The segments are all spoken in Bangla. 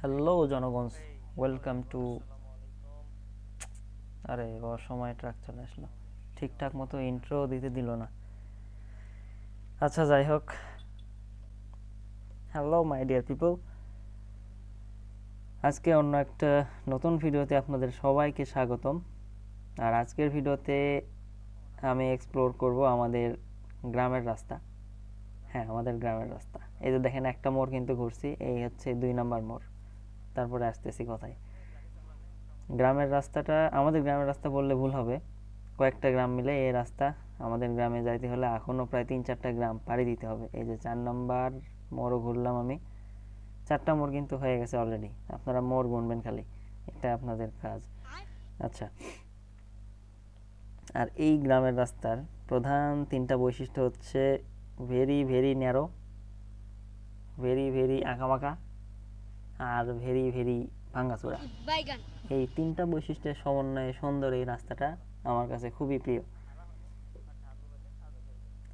হ্যালো জনগণ। ওয়েলকাম টু আরে অসময় ট্রাক চলে আসলো। ঠিকঠাক মতো ইন্ট্রো দিতে দিল না। আচ্ছা যাই হোক। হ্যালো মাই ডিয়ার পিপল আজকে অন্য একটা নতুন ভিডিওতে আপনাদের সবাইকে স্বাগতম। আর আজকের ভিডিওতে আমি এক্সপ্লোর করব আমাদের গ্রামের রাস্তা। হ্যাঁ আমাদের গ্রামের রাস্তা। এই যে দেখেন একটা মোড় কিন্তু ঘুরছি, এই হচ্ছে দুই নাম্বার মোড়। তারপরে আসতেছি কথায়? গ্রামের রাস্তাটা, আমাদের গ্রামের রাস্তা বললে ভুল হবে। কয়েকটা গ্রাম মিলে এই রাস্তা, আমাদের গ্রামে যাইতে হলে এখনও প্রায় তিন চারটা গ্রাম পাড়ি দিতে হবে। এই যে চার নাম্বার মোড়ও ঘুরলাম আমি। চারটা মোড় কিন্তু হয়ে গেছে অলরেডি আপনারা মোড় গুনবেন খালি, এটা আপনাদের কাজ। আচ্ছা। আর এই গ্রামের রাস্তার প্রধান তিনটা বৈশিষ্ট্য হচ্ছে very very narrow very very আঁকাবাঁকা আর ভেরি ভেরি ভাঙ্গাচোরা। এই তিনটা বৈশিষ্ট্যের সমন্বয়ে সুন্দর এই রাস্তাটা আমার কাছে খুবই প্রিয়।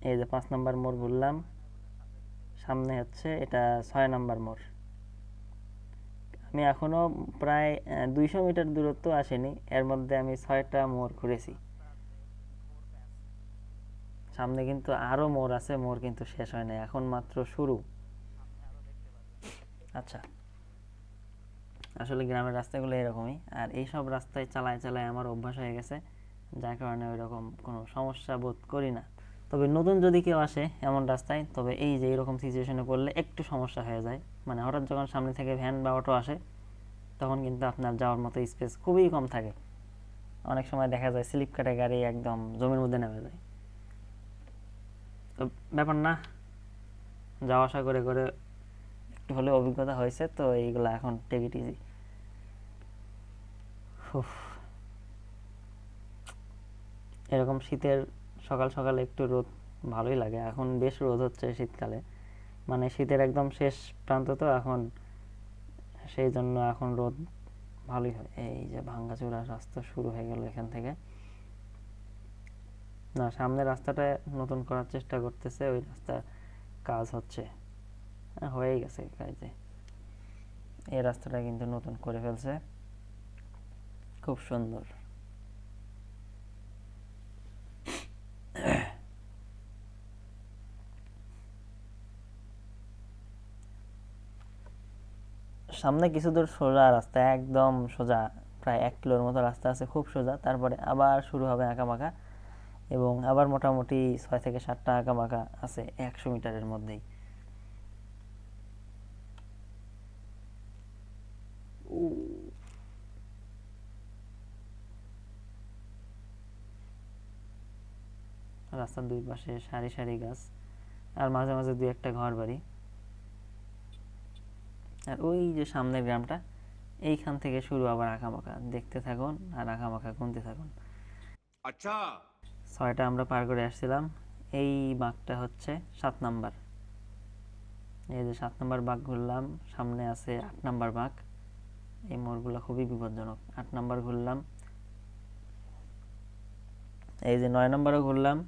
এই যে পাঁচ নাম্বার মোড় ঘুরলাম সামনে হচ্ছে এটা ছয় নাম্বার মোড়। আমি এখনও প্রায় দুইশো মিটার দূরত্ব আসেনি এর মধ্যে আমি ছয়টা মোড় ঘুরেছি। সামনে কিন্তু আরও মোড় আছে, মোড় কিন্তু শেষ হয় না এখন মাত্র শুরু। আচ্ছা। আসলে গ্রামের রাস্তাগুলো এরকমই। আর এই সব রাস্তায় চালায় চালায় আমার অভ্যাস হয়ে গেছে, যার কারণে ওই রকম কোনো সমস্যা বোধ করি না। তবে নতুন যদি কেউ আসে এমন রাস্তায়, তবে এই যে এরকম সিচুয়েশনে পড়লে একটু সমস্যা হয়ে যায়। মানে হঠাৎ যখন সামনে থেকে ভ্যান বা অটো আসে, তখন কিন্তু আপনার যাওয়ার মতো স্পেস খুবই কম থাকে। অনেক সময় দেখা যায় স্লিপ কাটে গাড়ি একদম জমির মধ্যে নেমে যায়। তো ব্যাপার না। যাওয়া আসা করে করে একটু হলে অভিজ্ঞতা হয়েছে, তো এইগুলো এখন টেক ইট ইজি এরকম শীতের সকাল সকাল একটু রোদ ভালোই লাগে। এখন বেশ রোদ হচ্ছে শীতকালে। মানে শীতের একদম শেষ প্রান্ত তো এখন। সেই জন্য এখন রোদ ভালোই হয়। এই যে ভাঙ্গাচোরা রাস্তা শুরু হয়ে গেল এখান থেকে। না সামনে রাস্তাটা নতুন করার চেষ্টা করতেছে ওই রাস্তার কাজ হচ্ছে। হ্যাঁ, গেছে কাজে এই রাস্তাটা কিন্তু নতুন করে ফেলছে। খুব সুন্দর। সামনে কিছু দূর সোজা রাস্তা একদম সোজা প্রায় এক কিলোর মতো রাস্তা আছে খুব সোজা। তারপরে আবার শুরু হবে আঁকাবাঁকা। এবং আবার মোটামুটি ছয় থেকে সাতটা আঁকা আঁকাবাঁকা আছে একশো মিটারের মধ্যেই। রাস্তার দুই পাশে সারি সারি গাছ, আর মাঝে মাঝে দুই একটা ঘর বাড়ি। আর ওই যে সামনের গ্রামটা, এইখান থেকে শুরু আবার আঁকাবাঁকা দেখতে থাকুন আর আঁকাবাঁকা গুনতে থাকুন। আচ্ছা। ছয়টা আমরা পার করে আসছিলাম। এই বাঘটা হচ্ছে সাত নাম্বার। এই যে সাত নাম্বার বাঘ ঘুরলাম, সামনে আছে আট নাম্বার বাঘ। এই মোড়গুলো খুবই বিপজ্জনক। আট নাম্বার ঘুরলাম। এই যে নয় নাম্বারও ঘুরলাম।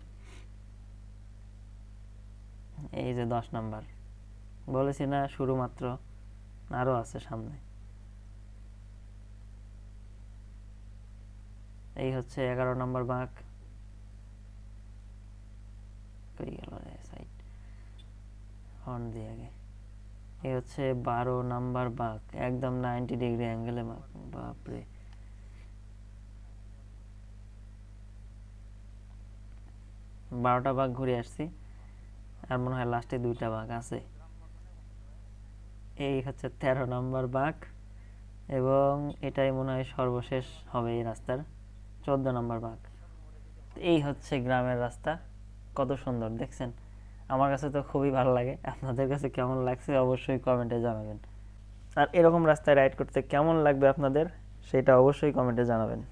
এই যে দশ নাম্বার। বলেছি না, শুরু মাত্র। আরও আছে সামনে। এই হচ্ছে এগারো নম্বর বাঁক হর্ন দিয়ে আগে এই হচ্ছে বারো নাম্বার বাঁক একদম নাইনটি ডিগ্রি অ্যাঙ্গেলে বাপরে। বারোটা বাঘ ঘুরে আসছি, আর মনে হয় লাস্টে দুইটা বাঘ আছে। এই হচ্ছে তেরো নম্বর বাঘ, এবং এটাই মনে হয় সর্বশেষ হবে এই রাস্তার চোদ্দ নম্বর বাঘ। এই হচ্ছে গ্রামের রাস্তা, কত সুন্দর, দেখছেন? আমার কাছে তো খুবই ভালো লাগে। আপনাদের কাছে কেমন লাগছে অবশ্যই কমেন্টে জানাবেন। আর এরকম রাস্তায় রাইড করতে কেমন লাগবে আপনাদের, সেটা অবশ্যই কমেন্টে জানাবেন।